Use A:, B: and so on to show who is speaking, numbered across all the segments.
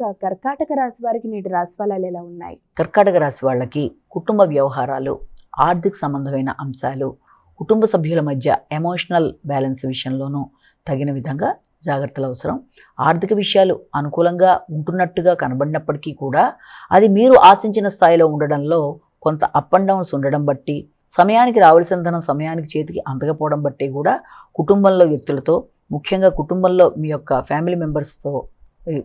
A: కర్కాటక రాశి వారికి నేటి రాశి ఫలాలు ఎలా ఉన్నాయి?
B: కర్కాటక రాశి వాళ్ళకి కుటుంబ వ్యవహారాలు ఆర్థిక సంబంధమైన అంశాలు కుటుంబ సభ్యుల మధ్య ఎమోషనల్ బ్యాలెన్స్ విషయంలోనూ తగిన విధంగా జాగ్రత్తలు అవసరం. ఆర్థిక విషయాలు అనుకూలంగా ఉంటున్నట్టుగా కనబడినప్పటికీ కూడా అది మీరు ఆశించిన స్థాయిలో ఉండడంలో కొంత అప్ అండ్ డౌన్స్ ఉండడం బట్టి సమయానికి రావాల్సిన ధనం సమయానికి చేతికి అందకపోవడం బట్టి కూడా కుటుంబంలో వ్యక్తులతో ముఖ్యంగా కుటుంబంలో మీ యొక్క ఫ్యామిలీ మెంబర్స్తో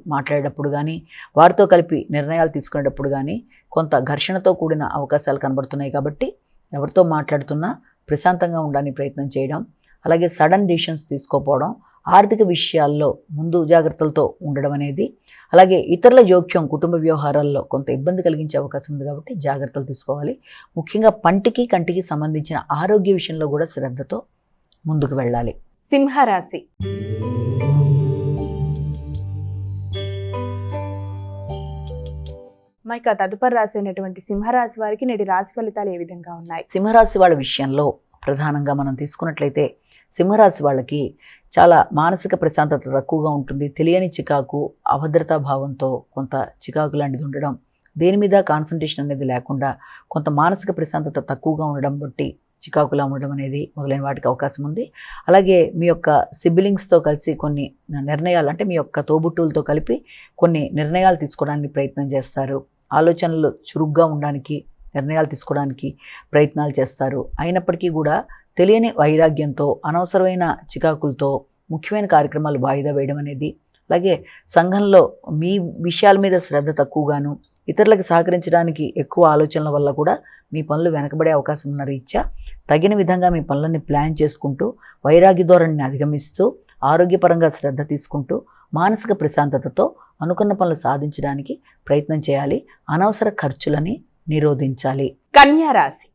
B: మాట్లాడేటప్పుడు కానీ వారితో కలిపి నిర్ణయాలు తీసుకునేటప్పుడు కానీ కొంత ఘర్షణతో కూడిన అవకాశాలు కనబడుతున్నాయి కాబట్టి ఎవరితో మాట్లాడుతున్నా ప్రశాంతంగా ఉండడానికి ప్రయత్నం చేయడం అలాగే సడన్ డిసిషన్స్ తీసుకోపోవడం ఆర్థిక విషయాల్లో ముందు జాగ్రత్తలతో ఉండడం అనేది అలాగే ఇతరుల జోక్యం కుటుంబ వ్యవహారాల్లో కొంత ఇబ్బంది కలిగించే అవకాశం ఉంది కాబట్టి జాగ్రత్తలు తీసుకోవాలి. ముఖ్యంగా పంటికి కంటికి సంబంధించిన ఆరోగ్య విషయంలో కూడా శ్రద్ధతో ముందుకు వెళ్ళాలి.
A: సింహరాశి. ఇక తదుపరి రాశి అయినటువంటి సింహరాశి వారికి నేటి రాశి ఫలితాలు ఏ విధంగా ఉన్నాయి?
B: సింహరాశి వాళ్ళ విషయంలో ప్రధానంగా మనం తీసుకున్నట్లయితే సింహరాశి వాళ్ళకి చాలా మానసిక ప్రశాంతత తక్కువగా ఉంటుంది. తెలియని చికాకు అభద్రతా భావంతో కొంత చికాకు లాంటిది ఉండడం దేని మీద కాన్సన్ట్రేషన్ అనేది లేకుండా కొంత మానసిక ప్రశాంతత తక్కువగా ఉండడం బట్టి చికాకులా ఉండడం అనేది మొదలైన వాటికి అవకాశం ఉంది. అలాగే మీ యొక్క సిబ్లింగ్స్తో కలిసి కొన్ని నిర్ణయాలు అంటే మీ యొక్క తోబుట్టువులతో కలిపి కొన్ని నిర్ణయాలు తీసుకోవడానికి ప్రయత్నం చేస్తారు. ఆలోచనలు చురుగ్గా ఉండడానికి నిర్ణయాలు తీసుకోవడానికి ప్రయత్నాలు చేస్తారు. అయినప్పటికీ కూడా తెలియని వైరాగ్యంతో అనవసరమైన చికాకులతో ముఖ్యమైన కార్యక్రమాలు వాయిదా వేయడం అనేది అలాగే సంఘంలో మీ విషయాల మీద శ్రద్ధ తక్కువగాను ఇతరులకు సహకరించడానికి ఎక్కువ ఆలోచనల వల్ల కూడా మీ పనులు వెనకబడే అవకాశం ఉన్న రీత్యా తగిన విధంగా మీ పనులన్నీ ప్లాన్ చేసుకుంటూ వైరాగ్య ధోరణిని అధిగమిస్తూ ఆరోగ్యపరంగా శ్రద్ధ తీసుకుంటూ మానసిక ప్రశాంతతతో అనుకున్న పనులు సాధించడానికి ప్రయత్నం చేయాలి. అనవసర ఖర్చులని నిరోధించాలి.
A: కన్యా రాశి.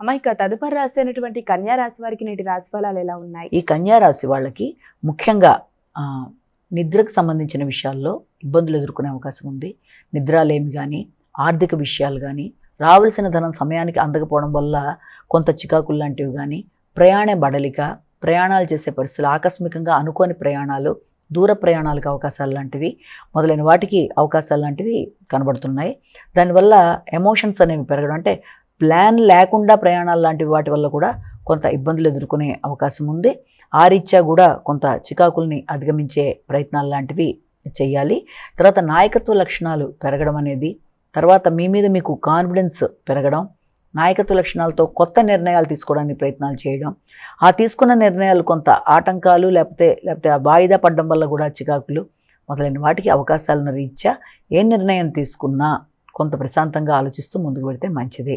A: అమ్మా ఇక తదుపరి రాశి అయినటువంటి కన్యా రాశి వారికి నేటి రాశి ఫలాలు ఎలా ఉన్నాయి?
B: ఈ కన్యా రాశి వాళ్ళకి ముఖ్యంగా నిద్రకు సంబంధించిన విషయాల్లో ఇబ్బందులు ఎదుర్కొనే అవకాశం ఉంది. నిద్రలేమి కానీ ఆర్థిక విషయాలు కానీ రావాల్సిన ధనం సమయానికి అందకపోవడం వల్ల కొంత చికాకులు లాంటివి కానీ ప్రయాణ బడలిక ప్రయాణాలు చేసే పరిస్థితులు ఆకస్మికంగా అనుకోని ప్రయాణాలు దూర ప్రయాణాలకు అవకాశాలు లాంటివి మొదలైన వాటికి అవకాశాలు లాంటివి కనబడుతున్నాయి. దానివల్ల ఎమోషన్స్ అనేవి పెరగడం అంటే ప్లాన్ లేకుండా ప్రయాణాలు లాంటి వాటి వల్ల కూడా కొంత ఇబ్బందులు ఎదుర్కొనే అవకాశం ఉంది. ఆ రీత్యా కూడా కొంత చికాకుల్ని అధిగమించే ప్రయత్నాలు లాంటివి చేయాలి. తర్వాత నాయకత్వ లక్షణాలు పెరగడం అనేది తర్వాత మీ మీద మీకు కాన్ఫిడెన్స్ పెరగడం నాయకత్వ లక్షణాలతో కొత్త నిర్ణయాలు తీసుకోవడానికి ప్రయత్నాలు చేయడం ఆ తీసుకున్న నిర్ణయాలు కొంత ఆటంకాలు లేకపోతే లేకపోతే ఆ వాయిదా పడడం వల్ల కూడా చికాకులు మొదలైన వాటికి అవకాశాలను రీత్యా ఏ నిర్ణయం తీసుకున్నా కొంత ప్రశాంతంగా ఆలోచిస్తూ ముందుకు వెళితే మంచిది.